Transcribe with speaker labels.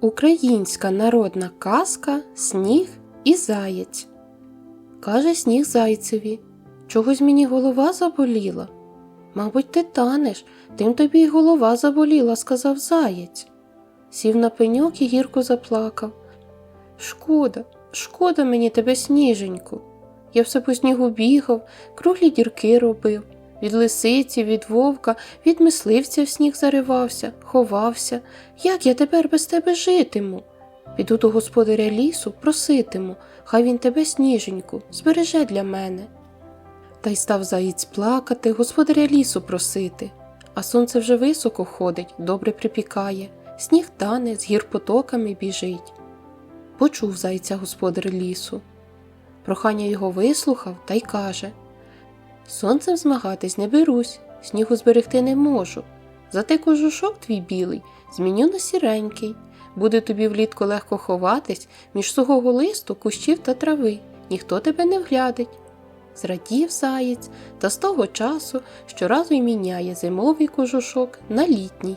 Speaker 1: Українська народна казка Сніг і заєць. Каже сніг зайцеві. Чогось мені голова заболіла. Мабуть, ти танеш, тим тобі й голова заболіла, сказав заєць. Сів на пеньок і гірко заплакав. Шкода, шкода мені тебе, сніженьку. Я все по снігу бігав, круглі дірки робив. Від лисиці, від вовка, від мисливця в сніг заривався, ховався. Як я тепер без тебе житиму? Піду до господаря лісу, проситиму, хай він тебе, сніженьку, збереже для мене. Та й став заєць плакати, господаря лісу просити. А сонце вже високо ходить, добре припікає, сніг тане, з гір потоками біжить. Почув зайця господар лісу. Прохання його вислухав та й каже Сонцем змагатись не берусь, снігу зберегти не можу. Зате кожушок твій білий зміню на сіренький. Буде тобі влітку легко ховатись між сухого листу, кущів та трави, ніхто тебе не вглядить. Зрадів заєць, та з того часу щоразу й міняє зимовий кожушок на літній.